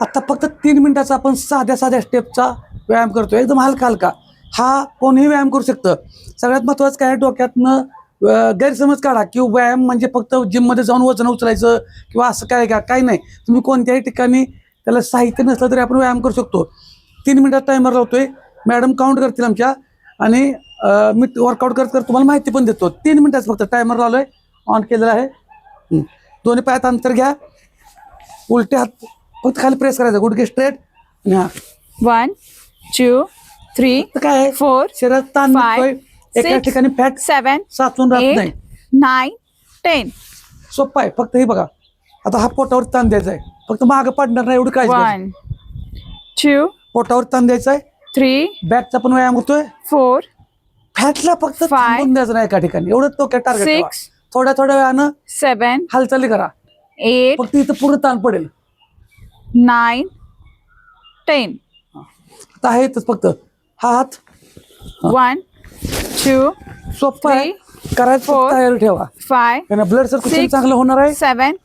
आता फक्त तीन मिनिटाचा आपण साध्या साध्या स्टेपचा व्यायाम करतो एकदम हलका हलका. हा कोणीही व्यायाम करू शकतं. सगळ्यात महत्त्वाचं काय आहे, डोक्यातनं गैरसमज काढा की व्यायाम म्हणजे फक्त जिममध्ये जाऊन वजन उचलायचं किंवा असं काय का काही नाही. तुम्ही कोणत्याही ठिकाणी त्याला साहित्य नसलं तरी आपण व्यायाम करू शकतो. तीन मिनिटात टायमर लावतोय. मॅडम काउंट करतील आमच्या. आणि मी वर्कआउट करत करत तुम्हाला माहिती पण देतो. तीन मिनिटाचं फक्त टायमर लावलोय. ऑन केलेला आहे. दोन्ही पायात अंतर घ्या. उलटे हात फक्त खाली प्रेस करायचं. गुडघे स्ट्रेट आणि हा. Two, three, तर काय आहे? four, शरीरात ताण Five, निघतोय. एका six, ठिकाणी फॅट seven, साचून राहत नाही. nine, ten. सोपं आहे. फक्त हे बघा. आता हा पोटावर ताण द्यायचा आहे. फक्त मागं पडणार नाही एवढं काय One, two, पोटावर ताण द्यायचा आहे. three, बॅकचा पण व्यायाम होतोय. four, फॅटला फक्त Five, थांबून द्यायचं नाही एका ठिकाणी. एवढं तो काय टार्गेट six, थोड्या थोड्या वेळानं seven, हालचाली करा. eight, फक्त इथं पूर्ण ताण पडेल. Nine, ten. आता आहे इथंच फक्त. हा हात. One, two, सोपं आहे. करायचं four, तयारी ठेवा. कारण ब्लड सर्क्युलेशन six, चांगलं होणार आहे. seven,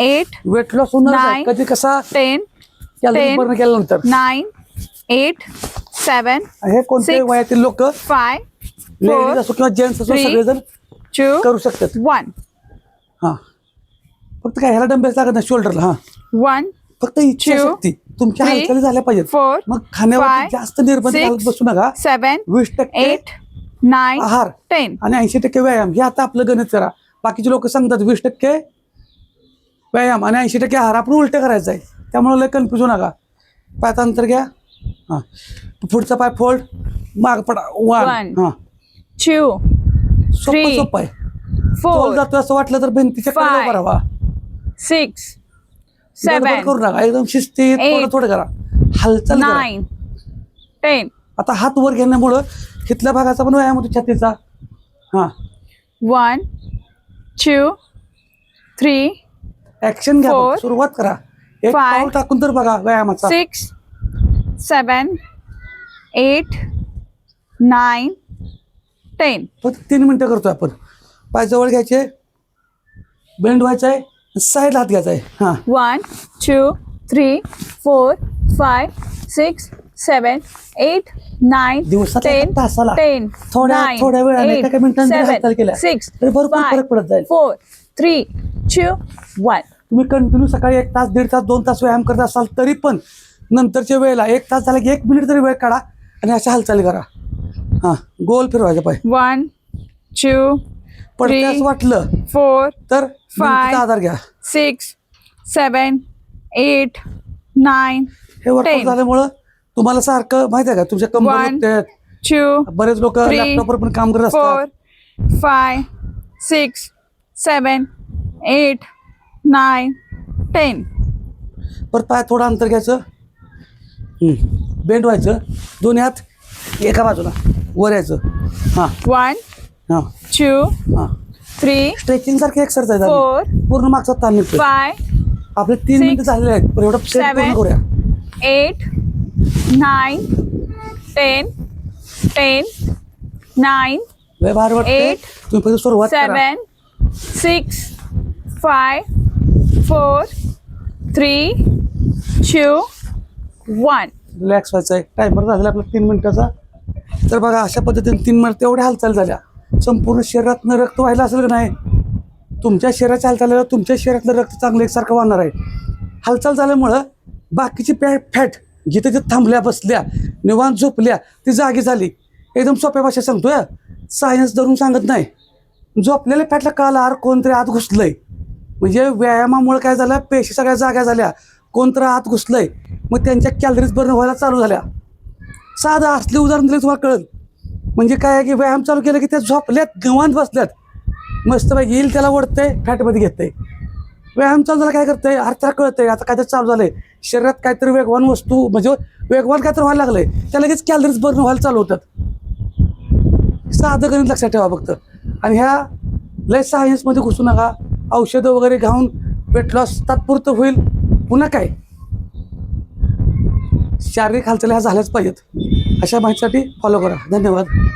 eight, वेट लॉस होणार आहे. nine, कधी कसा? कॅलरी ten, बर्न केल्यानंतर. nine, eight, seven, हे कोणत्याही six, वयातील लोक? five, लेडीज असो किंवा जेंट्स असो three, सगळेजण two, करू शकतात. one. हा. फक्त काय ह्याला डंबेल्स लागत नाही शोल्डरला हा. One, फक्त इच्छाशक्ती तुमच्या हालचाली झाल्या पाहिजेत. four, मग खाण्यावर जास्त निर्बंध घालत बसू नका. seven, वीस टक्के nine, आहार ten. आणि ऐंशी टक्के व्यायाम. हे आता आपलं गणित करा. बाकीचे लोक सांगतात वीस टक्के व्यायाम आणि ऐंशी टक्के आहार. आपण उलट करायचं आहे त्यामुळे लय कन्फ्युज होऊ नका. पायात अंतर घ्या. हा. पुढचा पाय फोल्ड माग पडा. वन. हा. Two, सोपं. सोपं आहे. Four, जातो असं वाटलं तर भिंतीच्या. करावा six, गडबड seven, करू नका. एकदम शिस्तीत थोडं. थोडं करा. हालचाल nine, ten. आता हात वर घेण्यामुळं तिथल्या भागाचा पण व्यायाम होतो छातीचा हा. One, two, three, ऍक्शन घ्या Four. सुरुवात करा. एक Five. पाऊल टाकून तर बघा व्यायामाचा. six, seven, eight, nine, ten. फक्त तीन मिनिटं करतोय आपण. पाय जवळ घ्यायचे. बेंड व्हायचा आहे साईड हात घ्यायचा आहे. हा. two, three, four, five, six, seven, eight, nine, दिवसाचा एका ten, तासाला. ten, थोड्या nine, थोड्या वेळाने eight, एका मिनिटांनी जरी हालचाल seven, केल्या six, तरी भरपूर five, फरक पडत जाईल. four, three, two, one. तुम्ही कंटिन्यू सकाळी एक तास दीड तास दोन तास व्यायाम करत असाल तरी पण नंतरच्या वेळेला एक तास झाला की एक मिनिट तरी वेळ काढा आणि अशा हालचाली करा. हा. गोल फिरवायचा पाय. One, two, असं वाटलं. four, तर भिंतीचा आधार घ्या. six, seven, eight, nine, हे वर्कआउट. झाल्यामुळं तुम्हाला सारखं माहिती आहे का? तुमच्या बरेच लोक. लॅपटॉपवर पण काम करत असतात. five, six, seven, eight, nine, ten. परत पाय थोडं अंतर घ्यायचं. बेंड व्हायचं. दोन्ही हात एका बाजूला वर यायचं. हां. One, हां. Two, हां. three, स्ट्रेचिंग सारखी एक्सरसाइज four, पूर्ण मागचा ताण निघतो five, आपले तीन मिनिटं झालेले आहेत. पण एवढं set पूर्ण. करूया. eight, nine, ten, ten, nine, लय भार वाटते Eight. तुम्ही फक्त सुरुवात करा. seven, six, five, four, three, two, one. Relax व्हायचं आहे टायमर झालेला आपला तीन मिनिटाचा. तर बघा अशा पद्धतीने तीन मिनिट तेवढ्या हालचाल झाल्या. संपूर्ण शरीरातनं रक्त व्हायला असेल का नाही? तुमच्या शरीराच्या हालचालीला तुमच्या शरीरातलं रक्त चांगलं एकसारखं वाहणार आहे. हालचाल झाल्यामुळं बाकीची पॅ फॅट जिथे जिथे थांबल्या बसल्या निवांत झोपल्या ती जागी झाली. एकदम सोप्या भाषेत सांगतोय सायन्स धरून सांगत नाही. झोपलेल्या फॅटला काल आर कोणतरी आत घुसलंय. म्हणजे व्यायामामुळे काय झालं पेशी सगळ्या जाग्या झाल्या. कोणतरी आत घुसलंय. मग त्यांच्या कॅलरीज बर्न व्हायला चालू झाल्या. साधं असले उदाहरण दिले तुम्हाला कळलं. म्हणजे काय आहे की व्यायाम चालू केलं की त्या झोपल्यात गवांत बसल्यात. मस्तपैकी येईल त्याला ओढतंय फॅटमध्ये घेतंय. व्यायाम चालू झाला काय करतंय? अर्थाला कळतंय. आता काहीतरी चालू झालंय. शरीरात काहीतरी वेगवान वस्तू म्हणजे वेगवान काहीतरी व्हायला लागलंय. त्या लगेच कॅलरीज बर्न व्हायला चालू होतात. साधं गणित लक्षात ठेवा फक्त. आणि ह्या लय सायन्समध्ये घुसू नका. औषधं वगैरे घाऊन वेट लॉस तात्पुरतं होईल. पुन्हा काय? शारीरिक हालचाली ह्या झाल्याच पाहिजेत. अशा माहितीसाठी फॉलो करा. धन्यवाद.